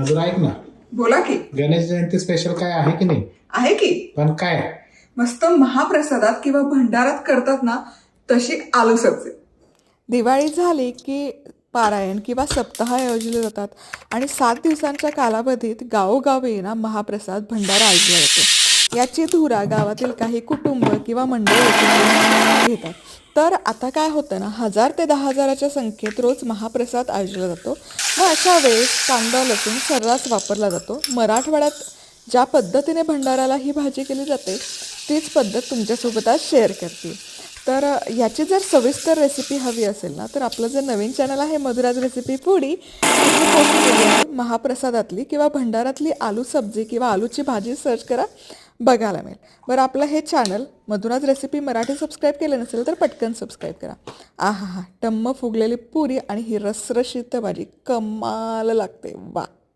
अजून ऐक ना. बोला की. गणेश जयंती स्पेशल काय आहे की नाही? आहे की. पण काय? मस्त महाप्रसादात किंवा भंडारात करतात ना तशी आलू सब्जी. दिवाळी झाली की पारायण किंवा सप्ताह आयोजले जातात आणि सात दिवसांच्या कालावधीत गावोगावी ना महाप्रसाद भंडारा आयोजला जातो याची धुरा गावातील काही कुटुंब किंवा मंडळ घेतात. तर आता काय होतं ना हजार ते दहा हजाराच्या संख्येत रोज महाप्रसाद आयोजला जातो. व अशा वेळेस कांदा लसूण सर्रास वापरला जातो. मराठवाड्यात ज्या पद्धतीने भंडाराला ही भाजी केली जाते तीच पद्धत तुमच्यासोबत आज शेअर करते. तर याची जर सविस्तर रेसिपी हवी असेल ना तर आपलं जे नवीन चॅनल आहे मधुराज रेसिपी फूडी पोस्ट केली आहे. महाप्रसादातली किंवा भंडारातली आलू सब्जी किंवा आलूची भाजी सर्च करा. बघायला मिळेल. बरं आपलं हे चॅनल मधूनच रेसिपी मराठी सबस्क्राईब केलं नसेल तर पटकन सबस्क्राईब करा. आहा हा टम्म फुगलेली पुरी आणि ही रसरशीत भाजी कमाल लागते. वा!